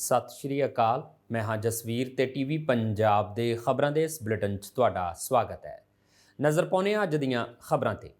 ਸਤਿ ਸ਼੍ਰੀ ਅਕਾਲ। ਮੈਂ ਹਾਂ ਜਸਵੀਰ ਤੇ ਟੀਵੀ ਪੰਜਾਬ ਦੇ ਖਬਰਾਂ ਦੇ ਇਸ ਬੁਲੇਟਿਨ 'ਚ ਤੁਹਾਡਾ ਸਵਾਗਤ ਹੈ। ਨਜ਼ਰ ਪਾਉਂਦੇ ਹਾਂ ਅੱਜ ਦੀਆਂ ਖਬਰਾਂ ਤੇ।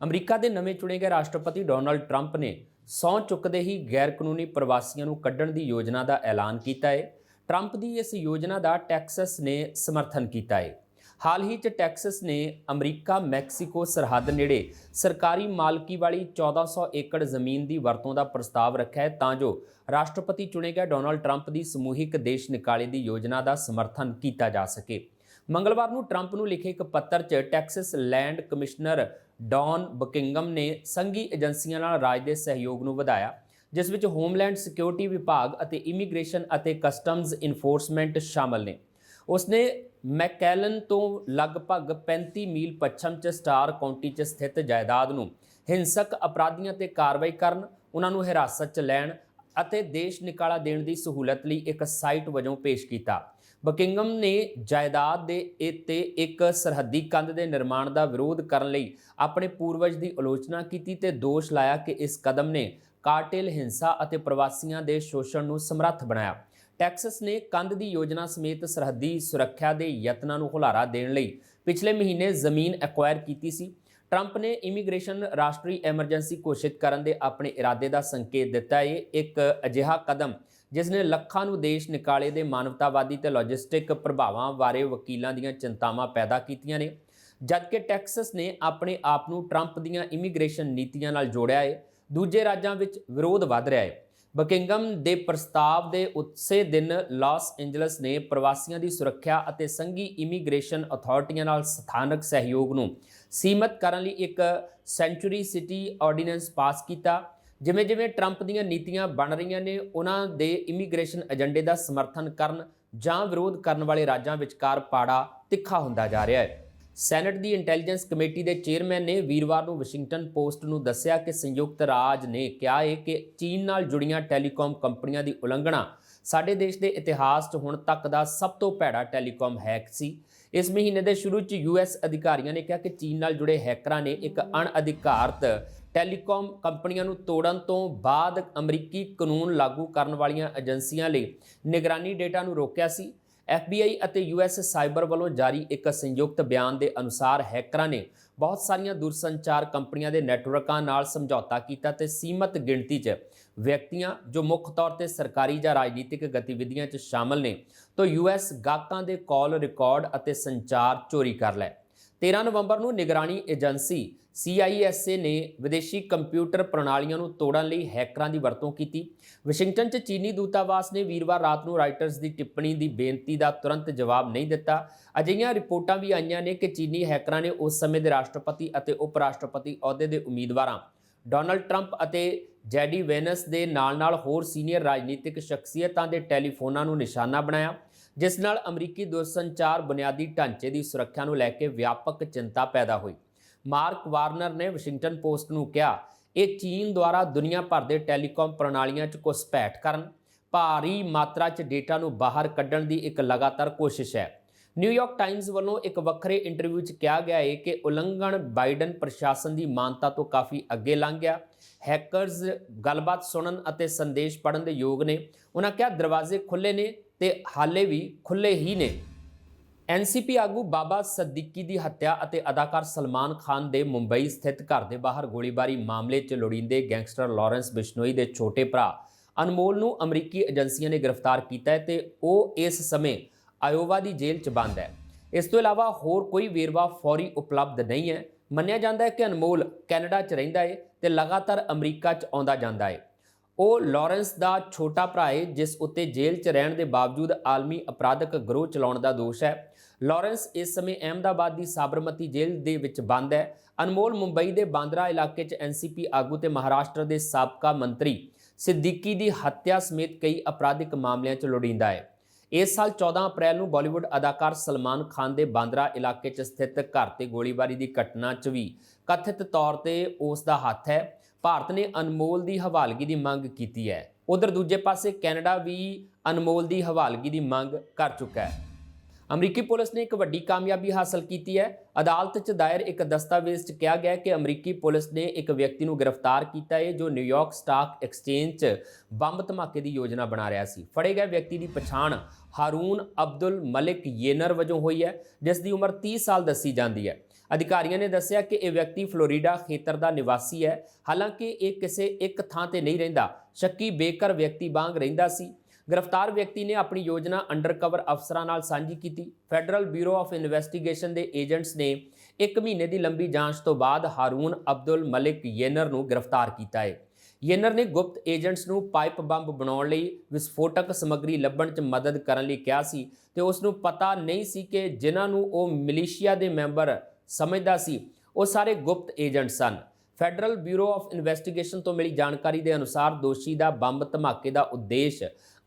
ਅਮਰੀਕਾ ਦੇ ਨਵੇਂ ਚੁਣੇ ਗਏ ਰਾਸ਼ਟਰਪਤੀ ਡੋਨਲਡ ਟਰੰਪ ਨੇ ਸਹੁੰ ਚੁੱਕਦੇ ਹੀ ਗੈਰ ਕਾਨੂੰਨੀ ਪ੍ਰਵਾਸੀਆਂ ਨੂੰ ਕੱਢਣ ਦੀ ਯੋਜਨਾ ਦਾ ਐਲਾਨ ਕੀਤਾ ਹੈ ਟਰੰਪ ਦੀ ਇਸ ਯੋਜਨਾ ਦਾ ਟੈਕਸਸ ਨੇ ਸਮਰਥਨ ਕੀਤਾ ਹੈ ਹਾਲ ਹੀ 'ਚ ਟੈਕਸਸ ਨੇ ਅਮਰੀਕਾ, ਮੈਕਸੀਕੋ ਸਰਹੱਦ ਨੇੜੇ ਸਰਕਾਰੀ ਮਾਲਕੀ ਵਾਲੀ 1400 ਏਕੜ ਜ਼ਮੀਨ ਦੀ ਵਰਤੋਂ ਦਾ ਪ੍ਰਸਤਾਵ ਰੱਖਿਆ ਹੈ, ਤਾਂ ਜੋ ਰਾਸ਼ਟਰਪਤੀ ਚੁਣੇ ਗਏ ਡੋਨਲਡ ਟਰੰਪ ਦੀ ਸਮੂਹਿਕ ਦੇਸ਼ ਨਿਕਾਲੇ ਦੀ ਯੋਜਨਾ ਦਾ ਸਮਰਥਨ ਕੀਤਾ ਜਾ ਸਕੇ। ਮੰਗਲਵਾਰ ਨੂੰ ਟਰੰਪ ਨੂੰ ਲਿਖੇ ਇੱਕ ਪੱਤਰ 'ਚ Texas land commissioner Don Buckingham ਨੇ ਸੰਘੀ ਏਜੰਸੀਆਂ ਨਾਲ ਰਾਜ ਦੇ ਸਹਿਯੋਗ ਨੂੰ ਵਧਾਇਆ, ਜਿਸ ਵਿੱਚ ਹੋਮਲੈਂਡ ਸਿਕਿਉਰਿਟੀ ਵਿਭਾਗ ਅਤੇ ਇਮੀਗ੍ਰੇਸ਼ਨ ਅਤੇ ਕਸਟਮਜ਼ ਇਨਫੋਰਸਮੈਂਟ ਸ਼ਾਮਲ ਨੇ। ਉਸਨੇ ਮੈਕੈਲਨ ਤੋਂ ਲਗਭਗ 35 ਮੀਲ ਪੱਛਮ 'ਚ ਸਟਾਰ ਕਾਉਂਟੀ 'ਚ ਸਥਿਤ ਜਾਇਦਾਦ ਨੂੰ ਹਿੰਸਕ ਅਪਰਾਧੀਆਂ ਤੇ ਕਾਰਵਾਈ ਕਰਨ, ਉਹਨਾਂ ਨੂੰ ਹਿਰਾਸਤ 'ਚ ਲੈਣ ਅਤੇ ਦੇਸ਼ ਨਿਕਾਲਾ ਦੇਣ ਦੀ ਸਹੂਲਤ ਲਈ ਇੱਕ ਸਾਈਟ ਵਜੋਂ ਪੇਸ਼ ਕੀਤਾ। ਬਕਿੰਗਮ ਨੇ ਜਾਇਦਾਦ ਦੇ ਇੱਤੇ ਇੱਕ ਸਰਹੱਦੀ ਕੰਧ ਦੇ ਨਿਰਮਾਣ ਦਾ ਵਿਰੋਧ ਕਰਨ ਲਈ ਆਪਣੇ ਪੂਰਵਜ ਦੀ ਆਲੋਚਨਾ ਕੀਤੀ ਤੇ ਦੋਸ਼ ਲਾਇਆ ਕਿ ਇਸ ਕਦਮ ਨੇ ਕਾਰਟੇਲ ਹਿੰਸਾ ਅਤੇ ਪ੍ਰਵਾਸੀਆਂ ਦੇ ਸ਼ੋਸ਼ਣ ਨੂੰ ਸਮਰੱਥ ਬਣਾਇਆ। ਟੈਕਸਸ ਨੇ ਕੰਧ ਦੀ ਯੋਜਨਾ ਸਮੇਤ ਸਰਹੱਦੀ ਸੁਰੱਖਿਆ ਦੇ ਯਤਨਾਂ ਨੂੰ ਹੁਲਾਰਾ ਦੇਣ ਲਈ ਪਿਛਲੇ ਮਹੀਨੇ ਜ਼ਮੀਨ ਐਕਵਾਇਰ ਕੀਤੀ ਸੀ। ਟਰੰਪ ਨੇ ਇਮੀਗ੍ਰੇਸ਼ਨ ਰਾਸ਼ਟਰੀ ਐਮਰਜੈਂਸੀ ਘੋਸ਼ਿਤ ਕਰਨ ਦੇ ਆਪਣੇ ਇਰਾਦੇ ਦਾ ਸੰਕੇਤ ਦਿੱਤਾ। ਹੈ ਇੱਕ ਅਜਿਹਾ ਕਦਮ ਜਿਸ ਨੇ ਲੱਖਾਂ ਨੂੰ ਦੇਸ਼ ਨਿਕਾਲੇ ਦੇ ਮਾਨਵਤਾਵਾਦੀ ਤੇ ਲੌਜਿਸਟਿਕ ਪ੍ਰਭਾਵਾਂ ਬਾਰੇ ਵਕੀਲਾਂ ਦੀਆਂ ਚਿੰਤਾਵਾਂ ਪੈਦਾ ਕੀਤੀਆਂ ਨੇ। ਜਦਕਿ ਟੈਕਸਸ ਨੇ ਆਪਣੇ ਆਪ ਨੂੰ ਟਰੰਪ ਦੀਆਂ ਇਮੀਗ੍ਰੇਸ਼ਨ ਨੀਤੀਆਂ ਨਾਲ ਜੋੜਿਆ ਹੈ ਦੂਜੇ ਰਾਜਾਂ ਵਿੱਚ ਵਿਰੋਧ ਵੱਧ ਰਿਹਾ ਹੈ ਬਕਿੰਗਮ ਦੇ ਪ੍ਰਸਤਾਵ ਦੇ ਉਸੇ ਦਿਨ ਲਾਸ ਐਂਜਲਸ ਨੇ ਪ੍ਰਵਾਸੀਆਂ ਦੀ ਸੁਰੱਖਿਆ ਅਤੇ ਸੰਘੀ ਇਮੀਗ੍ਰੇਸ਼ਨ ਅਥਾਰਟੀਆਂ ਨਾਲ ਸਥਾਨਕ ਸਹਿਯੋਗ ਨੂੰ ਸੀਮਤ ਕਰਨ ਲਈ ਇੱਕ ਸੈਂਚੁਰੀ ਸਿਟੀ ਆਰਡੀਨੈਂਸ ਪਾਸ ਕੀਤਾ। ਜਿਵੇਂ ਜਿਵੇਂ ਟਰੰਪ ਦੀਆਂ ਨੀਤੀਆਂ ਬਣ ਰਹੀਆਂ ਨੇ, ਉਹਨਾਂ ਦੇ ਇਮੀਗ੍ਰੇਸ਼ਨ ਏਜੰਡੇ ਦਾ ਸਮਰਥਨ ਕਰਨ ਜਾਂ ਵਿਰੋਧ ਕਰਨ ਵਾਲੇ ਰਾਜਾਂ ਵਿਚਕਾਰ ਪਾੜਾ ਤਿੱਖਾ ਹੁੰਦਾ ਜਾ ਰਿਹਾ ਹੈ। ਸੈਨੇਟ ਦੀ ਇੰਟੈਲੀਜੈਂਸ ਕਮੇਟੀ ਦੇ ਚੇਅਰਮੈਨ ਨੇ ਵੀਰਵਾਰ ਨੂੰ ਵਾਸ਼ਿੰਗਟਨ ਪੋਸਟ ਨੂੰ ਦੱਸਿਆ ਕਿ ਸੰਯੁਕਤ ਰਾਜ ਨੇ ਕਿਹਾ ਹੈ ਕਿ ਚੀਨ ਨਾਲ ਜੁੜੀਆਂ ਟੈਲੀਕਾਮ ਕੰਪਨੀਆਂ ਦੀ ਉਲੰਘਣਾ ਸਾਡੇ ਦੇਸ਼ ਦੇ ਇਤਿਹਾਸ 'ਚ ਹੁਣ ਤੱਕ ਦਾ ਸਭ ਤੋਂ ਭੈੜਾ ਟੈਲੀਕਾਮ ਹੈਕ ਸੀ। ਇਸ ਮਹੀਨੇ ਦੇ ਸ਼ੁਰੂ 'ਚ ਯੂਐਸ ਅਧਿਕਾਰੀਆਂ ਨੇ ਕਿਹਾ ਕਿ ਚੀਨ ਨਾਲ ਜੁੜੇ ਹੈਕਰਾਂ ਨੇ ਇੱਕ ਅਣਅਧਿਕਾਰਤ ਟੈਲੀਕਾਮ ਕੰਪਨੀਆਂ ਨੂੰ ਤੋੜਨ ਤੋਂ ਬਾਅਦ ਅਮਰੀਕੀ ਕਾਨੂੰਨ ਲਾਗੂ ਕਰਨ ਵਾਲੀਆਂ ਏਜੰਸੀਆਂ ਲਈ ਨਿਗਰਾਨੀ ਡੇਟਾ ਨੂੰ ਰੋਕਿਆ ਸੀ। FBI ਅਤੇ US ਸਾਈਬਰ ਵੱਲੋਂ ਜਾਰੀ ਇੱਕ ਸੰਯੁਕਤ ਬਿਆਨ ਦੇ ਅਨੁਸਾਰ ਹੈਕਰਾਂ ਨੇ ਬਹੁਤ ਸਾਰੀਆਂ ਦੂਰਸੰਚਾਰ ਕੰਪਨੀਆਂ ਦੇ ਨੈਟਵਰਕਾਂ ਨਾਲ ਸਮਝੌਤਾ ਕੀਤਾ ਤੇ ਸੀਮਤ ਗਿਣਤੀ 'ਚ ਵਿਅਕਤੀਆਂ, ਜੋ ਮੁੱਖ ਤੌਰ ਤੇ ਸਰਕਾਰੀ ਜਾਂ ਰਾਜਨੀਤਿਕ ਗਤੀਵਿਧੀਆਂ 'ਚ ਸ਼ਾਮਲ ਨੇ, ਤੋਂ US ਗਾਹਕਾਂ ਦੇ ਕਾਲ ਰਿਕਾਰਡ ਅਤੇ ਸੰਚਾਰ ਚੋਰੀ ਕਰ ਲਏ। 13 ਨਵੰਬਰ ਨੂੰ ਨਿਗਰਾਨੀ ਏਜੰਸੀ CISA ਨੇ ਵਿਦੇਸ਼ੀ ਕੰਪਿਊਟਰ ਪ੍ਰਣਾਲੀਆਂ ਨੂੰ ਤੋੜਨ ਲਈ ਹੈਕਰਾਂ ਦੀ ਵਰਤੋਂ ਕੀਤੀ। ਵਾਸ਼ਿੰਗਟਨ 'ਚ ਚੀਨੀ ਦੂਤਾਵਾਸ ਨੇ ਵੀਰਵਾਰ ਰਾਤ ਨੂੰ ਰਾਈਟਰਸ ਦੀ ਟਿੱਪਣੀ ਦੀ ਬੇਨਤੀ ਦਾ ਤੁਰੰਤ ਜਵਾਬ ਨਹੀਂ ਦਿੱਤਾ। ਅਜਿਹੀਆਂ ਰਿਪੋਰਟਾਂ ਵੀ ਆਈਆਂ ਨੇ ਕਿ ਚੀਨੀ ਹੈਕਰਾਂ ਨੇ ਉਸ ਸਮੇਂ ਦੇ ਰਾਸ਼ਟਰਪਤੀ ਅਤੇ ਉਪ ਰਾਸ਼ਟਰਪਤੀ ਅਹੁਦੇ ਦੇ ਉਮੀਦਵਾਰਾਂ, ਡੋਨਲਡ ਟਰੰਪ ਅਤੇ ਜੈਡੀ ਵੈਨਸ ਦੇ ਨਾਲ-ਨਾਲ ਹੋਰ ਸੀਨੀਅਰ ਰਾਜਨੀਤਿਕ ਸ਼ਖਸੀਅਤਾਂ ਦੇ ਟੈਲੀਫੋਨਾਂ ਨੂੰ ਨਿਸ਼ਾਨਾ ਬਣਾਇਆ। ਜਿਸ ਨਾਲ ਅਮਰੀਕੀ ਦੂਰਸੰਚਾਰ ਬੁਨਿਆਦੀ ਢਾਂਚੇ ਦੀ ਸੁਰੱਖਿਆ ਨੂੰ ਲੈ ਕੇ ਵਿਆਪਕ ਚਿੰਤਾ ਪੈਦਾ ਹੋਈ। ਮਾਰਕ ਵਾਰਨਰ ਨੇ ਵਾਸ਼ਿੰਗਟਨ ਪੋਸਟ ਨੂੰ ਕਿਹਾ, ਇਹ ਚੀਨ ਦੁਆਰਾ ਦੁਨੀਆ ਭਰ ਦੇ ਟੈਲੀਕਾਮ ਪ੍ਰਣਾਲੀਆਂ 'ਚ ਘੁਸਪੈਠ ਕਰਨ, ਭਾਰੀ ਮਾਤਰਾ 'ਚ ਡੇਟਾ ਨੂੰ ਬਾਹਰ ਕੱਢਣ ਦੀ ਇੱਕ ਲਗਾਤਾਰ ਕੋਸ਼ਿਸ਼ ਹੈ। ਨਿਊਯਾਰਕ ਟਾਈਮਜ਼ ਵੱਲੋਂ ਇੱਕ ਵੱਖਰੇ ਇੰਟਰਵਿਊ 'ਚ ਕਿਹਾ ਗਿਆ ਹੈ ਕਿ ਉਲੰਘਣ ਬਾਈਡਨ ਪ੍ਰਸ਼ਾਸਨ ਦੀ ਮਾਨਤਾ ਤੋਂ ਕਾਫੀ ਅੱਗੇ ਲੰਘ ਗਿਆ। ਹੈਕਰਜ਼ ਗੱਲਬਾਤ ਸੁਣਨ ਅਤੇ ਸੰਦੇਸ਼ ਪੜਨ ਦੇ ਯੋਗ ਨੇ। ਉਹਨਾਂ ਕਿਹਾ, ਦਰਵਾਜ਼ੇ ਖੁੱਲੇ ਨੇ ਤੇ ਹਾਲੇ ਵੀ ਖੁੱਲੇ ਹੀ ਨੇ। ਐਨਸੀਪੀ ਆਗੂ ਬਾਬਾ ਸਦੀਕੀ ਦੀ ਹੱਤਿਆ ਅਤੇ ਅਦਾਕਾਰ ਸਲਮਾਨ ਖਾਨ ਦੇ ਮੁੰਬਈ ਸਥਿਤ ਘਰ ਦੇ ਬਾਹਰ ਗੋਲੀਬਾਰੀ ਮਾਮਲੇ 'ਚ ਲੋੜੀਂਦੇ ਗੈਂਗਸਟਰ ਲਾਰੈਂਸ ਬਿਸ਼ਨੋਈ ਦੇ ਛੋਟੇ ਭਰਾ ਅਨਮੋਲ ਨੂੰ ਅਮਰੀਕੀ ਏਜੰਸੀਆਂ ਨੇ ਗ੍ਰਿਫਤਾਰ ਕੀਤਾ ਹੈ ਤੇ ਉਹ ਇਸ ਸਮੇਂ ਆਇਓਵਾ ਦੀ ਜੇਲ੍ਹ 'ਚ ਬੰਦ ਹੈ। ਇਸ ਤੋਂ ਇਲਾਵਾ ਹੋਰ ਕੋਈ ਵੇਰਵਾ ਫੌਰੀ ਉਪਲਬਧ ਨਹੀਂ ਹੈ। ਮੰਨਿਆ ਜਾਂਦਾ ਹੈ ਕਿ ਅਨਮੋਲ ਕੈਨੇਡਾ 'ਚ ਰਹਿੰਦਾ ਹੈ ਤੇ ਲਗਾਤਾਰ ਅਮਰੀਕਾ 'ਚ ਆਉਂਦਾ ਜਾਂਦਾ ਹੈ। ਉਹ ਲਾਰੈਂਸ ਦਾ ਛੋਟਾ ਭਰਾ ਹੈ ਜਿਸ ਉੱਤੇ ਜੇਲ੍ਹ 'ਚ ਰਹਿਣ ਦੇ ਬਾਵਜੂਦ ਆਲਮੀ ਅਪਰਾਧਕ ਗਰੋਹ ਚਲਾਉਣ ਦਾ ਦੋਸ਼ ਹੈ। ਲਾਰੈਂਸ ਇਸ ਸਮੇਂ ਅਹਿਮਦਾਬਾਦ ਦੀ ਸਾਬਰਮਤੀ ਜੇਲ੍ਹ ਦੇ ਵਿੱਚ ਬੰਦ ਹੈ। ਅਨਮੋਲ ਮੁੰਬਈ ਦੇ ਬਾਂਦਰਾ ਇਲਾਕੇ 'ਚ ਐਨਸੀਪੀ ਆਗੂ ਤੇ ਮਹਾਰਾਸ਼ਟਰ ਦੇ ਸਾਬਕਾ ਮੰਤਰੀ ਸਿੱਦੀਕੀ ਦੀ ਹੱਤਿਆ ਸਮੇਤ ਕਈ ਅਪਰਾਧਿਕ ਮਾਮਲਿਆਂ 'ਚ ਲੋੜੀਂਦਾ ਹੈ ਇਸ ਸਾਲ 14 ਅਪ੍ਰੈਲ ਨੂੰ ਬਾਲੀਵੁੱਡ ਅਦਾਕਾਰ ਸਲਮਾਨ ਖਾਨ ਦੇ ਬਾਂਦਰਾ ਇਲਾਕੇ 'ਚ ਸਥਿਤ ਘਰ ਤੇ ਗੋਲੀਬਾਰੀ ਦੀ ਘਟਨਾ 'ਚ ਵੀ ਕਥਿਤ ਤੌਰ ਤੇ ਉਸ ਦਾ ਹੱਥ ਹੈ। ਭਾਰਤ ਨੇ ਅਨਮੋਲ ਦੀ ਹਵਾਲਗੀ ਦੀ ਮੰਗ ਕੀਤੀ ਹੈ। ਉਧਰ ਦੂਜੇ ਪਾਸੇ ਕੈਨੇਡਾ ਵੀ ਅਨਮੋਲ ਦੀ ਹਵਾਲਗੀ ਦੀ ਮੰਗ ਕਰ ਚੁੱਕਾ ਹੈ। ਅਮਰੀਕੀ ਪੁਲਿਸ ਨੇ ਇੱਕ ਵੱਡੀ ਕਾਮਯਾਬੀ ਹਾਸਲ ਕੀਤੀ ਹੈ। ਅਦਾਲਤ 'ਚ ਦਾਇਰ ਇੱਕ ਦਸਤਾਵੇਜ਼ 'ਚ ਕਿਹਾ ਗਿਆ ਕਿ ਅਮਰੀਕੀ ਪੁਲਿਸ ਨੇ ਇੱਕ ਵਿਅਕਤੀ ਨੂੰ ਗ੍ਰਿਫਤਾਰ ਕੀਤਾ ਹੈ, ਜੋ ਨਿਊਯਾਰਕ ਸਟਾਕ ਐਕਸਚੇਂਜ 'ਚ ਬੰਬ ਧਮਾਕੇ ਦੀ ਯੋਜਨਾ ਬਣਾ ਰਿਹਾ ਸੀ। ਫੜੇ ਗਏ ਵਿਅਕਤੀ ਦੀ ਪਛਾਣ ਹਾਰੂਨ ਅਬਦੁਲ ਮਲਿਕ ਯੇਨਰ ਵਜੋਂ ਹੋਈ ਹੈ, ਜਿਸ ਦੀ ਉਮਰ 30 ਸਾਲ ਦੱਸੀ ਜਾਂਦੀ ਹੈ। ਅਧਿਕਾਰੀਆਂ ਨੇ ਦੱਸਿਆ ਕਿ ਇਹ ਵਿਅਕਤੀ ਫਲੋਰੀਡਾ ਖੇਤਰ ਦਾ ਨਿਵਾਸੀ ਹੈ। ਹਾਲਾਂਕਿ ਇਹ ਕਿਸੇ ਇੱਕ ਥਾਂ ਤੇ ਨਹੀਂ ਰਹਿੰਦਾ, ਸ਼ੱਕੀ ਬੇਕਰ ਵਿਅਕਤੀ ਵਾਂਗ ਰਹਿੰਦਾ ਸੀ। ਗ੍ਰਿਫਤਾਰ ਵਿਅਕਤੀ ਨੇ ਆਪਣੀ ਯੋਜਨਾ ਅੰਡਰਕਵਰ ਅਫਸਰਾਂ ਨਾਲ ਸਾਂਝੀ ਕੀਤੀ। ਫੈਡਰਲ ਬਿਊਰੋ ਆਫ ਇਨਵੈਸਟੀਗੇਸ਼ਨ ਦੇ ਏਜੰਟਸ ਨੇ ਇੱਕ ਮਹੀਨੇ ਦੀ ਲੰਬੀ ਜਾਂਚ ਤੋਂ ਬਾਅਦ ਹਾਰੂਨ ਅਬਦੁਲ ਮਲਿਕ ਯੇਨਰ ਨੂੰ ਗ੍ਰਿਫਤਾਰ ਕੀਤਾ ਹੈ। ਯੇਨਰ ਨੇ ਗੁਪਤ ਏਜੰਟਸ ਨੂੰ ਪਾਈਪ ਬੰਬ ਬਣਾਉਣ ਲਈ ਵਿਸਫੋਟਕ ਸਮੱਗਰੀ ਲੱਭਣ 'ਚ ਮਦਦ ਕਰਨ ਲਈ ਕਿਹਾ ਸੀ ਤੇ ਉਸ ਨੂੰ ਪਤਾ ਨਹੀਂ ਸੀ ਕਿ ਜਿਨ੍ਹਾਂ ਨੂੰ ਉਹ ਮਿਲੀਸ਼ੀਆ ਦੇ ਮੈਂਬਰ ਸਮਝਦਾ ਸੀ। ਉਹ ਸਾਰੇ ਗੁਪਤ ਏਜੰਟ ਸਨ। ਫੈਡਰਲ ਬਿਊਰੋ ਆਫ ਇਨਵੈਸਟੀਗੇਸ਼ਨ ਤੋਂ ਮਿਲੀ ਜਾਣਕਾਰੀ ਦੇ ਅਨੁਸਾਰ ਦੋਸ਼ੀ ਦਾ ਬੰਬ ਧਮਾਕੇ ਦਾ ਉਦੇਸ਼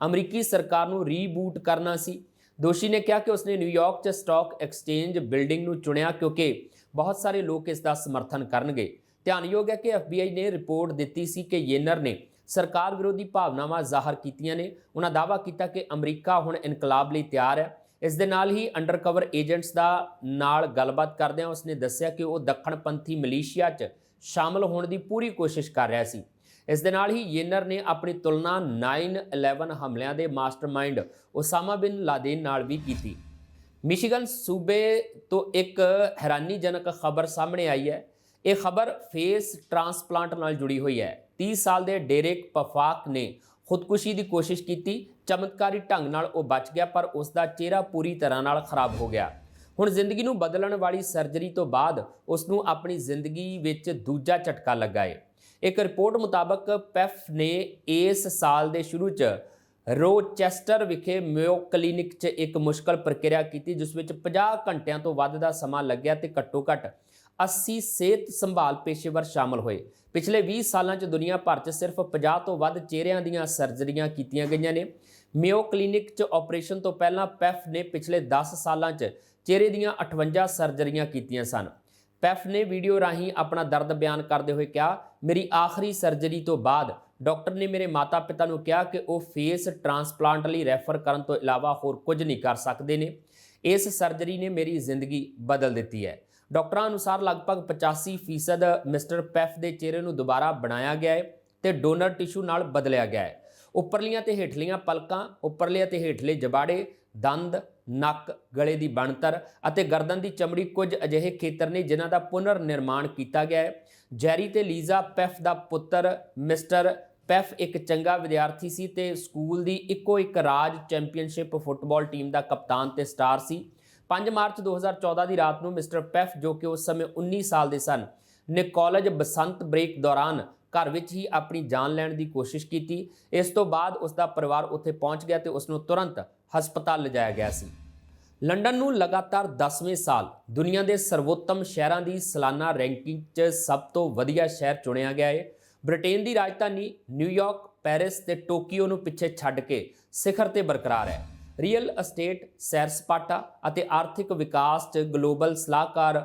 ਅਮਰੀਕੀ ਸਰਕਾਰ ਨੂੰ ਰੀਬੂਟ ਕਰਨਾ ਸੀ। ਦੋਸ਼ੀ ਨੇ ਕਿਹਾ ਕਿ ਉਸਨੇ ਨਿਊਯਾਰਕ 'ਚ ਸਟਾਕ ਐਕਸਚੇਂਜ ਬਿਲਡਿੰਗ ਨੂੰ ਚੁਣਿਆ ਕਿਉਂਕਿ ਬਹੁਤ ਸਾਰੇ ਲੋਕ ਇਸ ਦਾ ਸਮਰਥਨ ਕਰਨਗੇ। ਧਿਆਨਯੋਗ ਹੈ ਕਿ FBI ਨੇ ਰਿਪੋਰਟ ਦਿੱਤੀ ਸੀ ਕਿ ਯੇਨਰ ਨੇ ਸਰਕਾਰ ਵਿਰੋਧੀ ਭਾਵਨਾਵਾਂ ਜ਼ਾਹਰ ਕੀਤੀਆਂ ਨੇ। ਉਹਨਾਂ ਦਾਅਵਾ ਕੀਤਾ ਕਿ ਅਮਰੀਕਾ ਹੁਣ ਇਨਕਲਾਬ ਲਈ ਤਿਆਰ ਹੈ। ਇਸ ਦੇ ਨਾਲ ਹੀ ਅੰਡਰਕਵਰ ਏਜੰਟਸ ਦਾ ਨਾਲ ਗੱਲਬਾਤ ਕਰਦਿਆਂ ਉਸਨੇ ਦੱਸਿਆ ਕਿ ਉਹ ਦੱਖਣਪੰਥੀ ਮਲੇਸ਼ੀਆ 'ਚ ਸ਼ਾਮਲ ਹੋਣ ਦੀ ਪੂਰੀ ਕੋਸ਼ਿਸ਼ ਕਰ ਰਿਹਾ ਸੀ। ਇਸ ਦੇ ਨਾਲ ਹੀ ਯੇਨਰ ਨੇ ਆਪਣੀ ਤੁਲਨਾ 9/11 ਹਮਲਿਆਂ ਦੇ ਮਾਸਟਰਮਾਈਂਡ ਉਸਾਮਾ ਬਿਨ ਲਾਦੇਨ ਨਾਲ ਵੀ ਕੀਤੀ। ਮਿਸ਼ੀਗਨ ਸੂਬੇ ਤੋਂ ਇੱਕ ਹੈਰਾਨੀਜਨਕ ਖਬਰ ਸਾਹਮਣੇ ਆਈ ਹੈ। ਇਹ ਖਬਰ ਫੇਸ ਟ੍ਰਾਂਸਪਲਾਂਟ ਨਾਲ ਜੁੜੀ ਹੋਈ ਹੈ। 30 ਸਾਲ ਦੇ ਡੇਰੇਕ ਪਫਾਕ ਨੇ ਖੁਦਕੁਸ਼ੀ ਦੀ ਕੋਸ਼ਿਸ਼ ਕੀਤੀ ਚਮਤਕਾਰੀ ਢੰਗ ਨਾਲ ਉਹ ਬਚ ਗਿਆ, ਪਰ ਉਸ ਦਾ ਚਿਹਰਾ ਪੂਰੀ ਤਰ੍ਹਾਂ ਨਾਲ ਖਰਾਬ ਹੋ ਗਿਆ। ਹੁਣ ਜ਼ਿੰਦਗੀ ਨੂੰ ਬਦਲਣ ਵਾਲੀ ਸਰਜਰੀ ਤੋਂ ਬਾਅਦ ਉਸ ਨੂੰ ਆਪਣੀ ਜ਼ਿੰਦਗੀ ਵਿੱਚ ਦੂਜਾ ਝਟਕਾ ਲੱਗਾ ਏ। ਇੱਕ ਰਿਪੋਰਟ ਮੁਤਾਬਕ ਪੈਫ ਨੇ ਇਸ ਸਾਲ ਦੇ ਸ਼ੁਰੂ 'ਚ ਰੋਚੈਸਟਰ ਵਿਖੇ ਮਿਓ ਕਲੀਨਿਕ 'ਚ ਇੱਕ ਮੁਸ਼ਕਲ ਪ੍ਰਕਿਰਿਆ ਕੀਤੀ, ਜਿਸ ਵਿੱਚ 50 ਘੰਟਿਆਂ ਤੋਂ ਵੱਧ ਦਾ ਸਮਾਂ ਲੱਗਿਆ ਤੇ ਘੱਟੋ-ਘੱਟ 80 ਸਿਹਤ ਸੰਭਾਲ ਪੇਸ਼ੇਵਰ ਸ਼ਾਮਲ ਹੋਏ। ਪਿਛਲੇ 20 ਸਾਲਾਂ 'ਚ ਦੁਨੀਆ ਭਰ 'ਚ ਸਿਰਫ 50 ਤੋਂ ਵੱਧ ਚਿਹਰਿਆਂ ਦੀਆਂ ਸਰਜਰੀਆਂ ਕੀਤੀਆਂ ਗਈਆਂ ਨੇ। ਮਿਓ ਕਲੀਨਿਕ 'ਚ ਆਪਰੇਸ਼ਨ ਤੋਂ ਪਹਿਲਾਂ ਪੈਫ ਨੇ ਪਿਛਲੇ 10 ਸਾਲਾਂ 'ਚ ਚਿਹਰੇ ਦੀਆਂ 58 ਸਰਜਰੀਆਂ ਕੀਤੀਆਂ ਸਨ। ਪੈਫ ਨੇ ਵੀਡੀਓ ਰਾਹੀਂ ਆਪਣਾ ਦਰਦ ਬਿਆਨ ਕਰਦੇ ਹੋਏ ਕਿਹਾ, ਮੇਰੀ ਆਖਰੀ ਸਰਜਰੀ ਤੋਂ ਬਾਅਦ ਡਾਕਟਰ ਨੇ ਮੇਰੇ ਮਾਤਾ-ਪਿਤਾ ਨੂੰ ਕਿਹਾ ਕਿ ਉਹ ਫੇਸ ਟ੍ਰਾਂਸਪਲਾਂਟ ਲਈ ਰੈਫਰ ਕਰਨ ਤੋਂ ਇਲਾਵਾ ਹੋਰ ਕੁਝ ਨਹੀਂ ਕਰ ਸਕਦੇ ਨੇ। ਇਸ ਸਰਜਰੀ ਨੇ ਮੇਰੀ ਜ਼ਿੰਦਗੀ ਬਦਲ ਦਿੱਤੀ ਹੈ। ਡਾਕਟਰਾਂ ਅਨੁਸਾਰ ਲਗਭਗ 85% ਮਿਸਟਰ ਪੈਫ ਦੇ ਚਿਹਰੇ ਨੂੰ ਦੁਬਾਰਾ ਬਣਾਇਆ ਗਿਆ ਹੈ ਤੇ ਡੋਨਰ ਟਿਸ਼ੂ ਨਾਲ ਬਦਲਿਆ ਗਿਆ ਹੈ। ਉੱਪਰਲੀਆਂ ਤੇ ਹੇਠਲੀਆਂ ਪਲਕਾਂ, ਉੱਪਰਲੇ ਅਤੇ ਹੇਠਲੇ ਜਬਾੜੇ, ਦੰਦ, ਨੱਕ, ਗਲੇ ਦੀ ਬਣਤਰ ਅਤੇ ਗਰਦਨ ਦੀ ਚਮੜੀ ਕੁਝ ਅਜਿਹੇ ਖੇਤਰ ਨੇ ਜਿਨ੍ਹਾਂ ਦਾ ਪੁਨਰ ਨਿਰਮਾਣ ਕੀਤਾ ਗਿਆ ਹੈ। ਜੈਰੀ ਤੇ ਲੀਜ਼ਾ ਪੈਫ ਦਾ ਪੁੱਤਰ ਮਿਸਟਰ ਪੈਫ ਇੱਕ ਚੰਗਾ ਵਿਦਿਆਰਥੀ ਸੀ ਤੇ ਸਕੂਲ ਦੀ ਇੱਕੋ ਇੱਕ ਰਾਜ ਚੈਂਪੀਅਨਸ਼ਿਪ ਫੁੱਟਬਾਲ ਟੀਮ ਦਾ ਕਪਤਾਨ ਤੇ ਸਟਾਰ ਸੀ। 5 ਮਾਰਚ 2014 ਦੀ ਰਾਤ ਨੂੰ ਮਿਸਟਰ ਪੈਫ, ਜੋ ਕਿ ਉਸ ਸਮੇਂ 19 ਸਾਲ ਦੇ ਸਨ, ਨੇ ਕਾਲਜ ਬਸੰਤ ਬ੍ਰੇਕ ਦੌਰਾਨ ਘਰ ਵਿੱਚ ਹੀ ਆਪਣੀ ਜਾਨ ਲੈਣ ਦੀ ਕੋਸ਼ਿਸ਼ ਕੀਤੀ। ਇਸ ਤੋਂ ਬਾਅਦ ਉਸ ਦਾ ਪਰਿਵਾਰ ਉੱਥੇ ਪਹੁੰਚ ਗਿਆ ਤੇ ਉਸ ਨੂੰ ਤੁਰੰਤ ਹਸਪਤਾਲ ਲਿਜਾਇਆ ਗਿਆ ਸੀ। ਲੰਡਨ ਨੂੰ ਲਗਾਤਾਰ 10ਵੇਂ ਸਾਲ, ਦੁਨੀਆ ਦੇ ਸਰਵੋਤਮ ਸ਼ਹਿਰਾਂ ਦੀ ਸਾਲਾਨਾ ਰੈਂਕਿੰਗ 'ਚ ਸਭ ਤੋਂ ਵਧੀਆ ਸ਼ਹਿਰ ਚੁਣਿਆ ਗਿਆ ਹੈ ਬ੍ਰਿਟੇਨ ਦੀ ਰਾਜਧਾਨੀ ਨਿਊਯਾਰਕ, ਪੈਰਿਸ ਤੇ ਟੋਕੀਓ ਨੂੰ ਪਿੱਛੇ ਛੱਡ ਕੇ ਸਿਖਰ ਤੇ ਬਰਕਰਾਰ ਹੈ। ਰੀਅਲ ਅਸਟੇਟ ਸੈਰ ਸਪਾਟਾ ਅਤੇ ਆਰਥਿਕ ਵਿਕਾਸ 'ਚ ਗਲੋਬਲ ਸਲਾਹਕਾਰ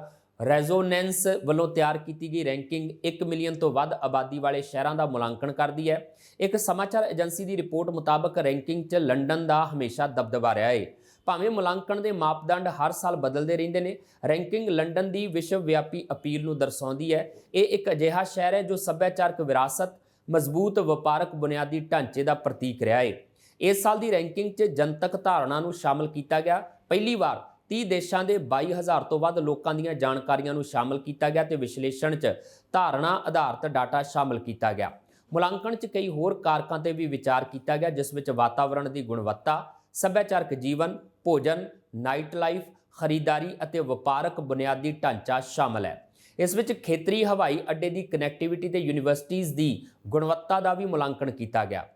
ਰੈਜ਼ੋਨੈਂਸ ਵੱਲੋਂ ਤਿਆਰ ਕੀਤੀ ਗਈ ਰੈਂਕਿੰਗ 1 ਮਿਲੀਅਨ ਤੋਂ ਵੱਧ ਆਬਾਦੀ ਵਾਲੇ ਸ਼ਹਿਰਾਂ ਦਾ ਮੁਲਾਂਕਣ ਕਰਦੀ ਹੈ। ਇੱਕ ਸਮਾਚਾਰ ਏਜੰਸੀ ਦੀ ਰਿਪੋਰਟ ਮੁਤਾਬਕ ਰੈਂਕਿੰਗ 'ਚ ਲੰਡਨ ਦਾ ਹਮੇਸ਼ਾ ਦਬਦਬਾ ਰਿਹਾ ਹੈ ਭਾਵੇਂ ਮੁਲਾਂਕਣ ਦੇ ਮਾਪਦੰਡ ਹਰ ਸਾਲ ਬਦਲਦੇ ਰਹਿੰਦੇ ਨੇ ਰੈਂਕਿੰਗ ਲੰਡਨ ਦੀ ਵਿਸ਼ਵ ਵਿਆਪੀ ਅਪੀਲ ਨੂੰ ਦਰਸਾਉਂਦੀ ਹੈ। ਇਹ ਇੱਕ ਅਜਿਹਾ ਸ਼ਹਿਰ ਹੈ ਜੋ ਸੱਭਿਆਚਾਰਕ ਵਿਰਾਸਤ, ਮਜ਼ਬੂਤ ਵਪਾਰਕ ਬੁਨਿਆਦੀ ਢਾਂਚੇ ਦਾ ਪ੍ਰਤੀਕ ਰਿਹਾ ਹੈ ਇਸ ਸਾਲ ਦੀ ਰੈਂਕਿੰਗ 'ਚ ਜਨਤਕ ਧਾਰਨਾ ਨੂੰ ਸ਼ਾਮਲ ਕੀਤਾ ਗਿਆ। ਪਹਿਲੀ ਵਾਰ 30 ਦੇਸ਼ਾਂ ਦੇ 22000 ਤੋਂ ਵੱਧ ਲੋਕਾਂ ਦੀਆਂ ਜਾਣਕਾਰੀਆਂ ਨੂੰ ਸ਼ਾਮਲ ਕੀਤਾ ਗਿਆ ਤੇ ਵਿਸ਼ਲੇਸ਼ਣ 'ਚ ਧਾਰਨਾ ਆਧਾਰਿਤ ਡਾਟਾ ਸ਼ਾਮਲ ਕੀਤਾ ਗਿਆ। ਮੁਲਾਂਕਣ 'ਚ ਕਈ ਹੋਰ ਕਾਰਕਾਂ ਤੇ ਵੀ ਵਿਚਾਰ ਕੀਤਾ ਗਿਆ, ਜਿਸ ਵਿੱਚ ਵਾਤਾਵਰਣ ਦੀ ਗੁਣਵੱਤਾ, ਸੱਭਿਆਚਾਰਕ ਜੀਵਨ, ਭੋਜਨ, ਨਾਈਟ ਲਾਈਫ, ਖਰੀਦਦਾਰੀ ਅਤੇ ਵਪਾਰਕ ਬੁਨਿਆਦੀ ਢਾਂਚਾ ਸ਼ਾਮਲ ਹੈ। ਇਸ ਵਿੱਚ ਖੇਤਰੀ ਹਵਾਈ ਅੱਡੇ ਦੀ ਕਨੈਕਟੀਵਿਟੀ ਤੇ ਯੂਨੀਵਰਸਿਟੀਆਂ ਦੀ ਗੁਣਵੱਤਾ ਦਾ ਵੀ ਮੁਲਾਂਕਣ ਕੀਤਾ ਗਿਆ।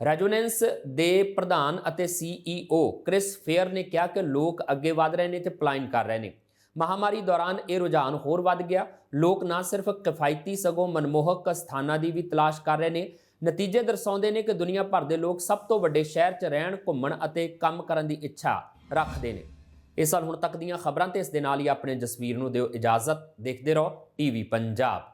ਰੈਜੋਨੈਂਸ ਦੇ ਪ੍ਰਧਾਨ ਅਤੇ ਸੀਈਓ ਕ੍ਰਿਸ ਫੇਅਰ ਨੇ ਕਿਹਾ ਕਿ ਲੋਕ ਅੱਗੇ ਵਧ ਰਹੇ ਨੇ ਤੇ ਪਲਾਇਨ ਕਰ ਰਹੇ ਨੇ। ਮਹਾਮਾਰੀ ਦੌਰਾਨ ਇਹ ਰੁਝਾਨ ਹੋਰ ਵੱਧ ਗਿਆ। ਲੋਕ ਨਾ ਸਿਰਫ ਕਿਫਾਇਤੀ ਸਗੋਂ ਮਨਮੋਹਕ ਸਥਾਨਾਂ ਦੀ ਵੀ ਤਲਾਸ਼ ਕਰ ਰਹੇ ਨੇ। ਨਤੀਜੇ ਦਰਸਾਉਂਦੇ ਨੇ ਕਿ ਦੁਨੀਆ ਭਰ ਦੇ ਲੋਕ ਸਭ ਤੋਂ ਵੱਡੇ ਸ਼ਹਿਰ 'ਚ ਰਹਿਣ, ਘੁੰਮਣ ਅਤੇ ਕੰਮ ਕਰਨ ਦੀ ਇੱਛਾ ਰੱਖਦੇ ਨੇ। ਇਸ ਸਾਲ ਹੁਣ ਤੱਕ ਦੀਆਂ ਖਬਰਾਂ ਤੇ ਇਸ ਦੇ ਨਾਲ ਹੀ ਆਪਣੇ ਜਸਵੀਰ ਨੂੰ ਦਿਓ ਇਜਾਜ਼ਤ। ਦੇਖਦੇ ਰਹੋ ਟੀਵੀ ਪੰਜਾਬ।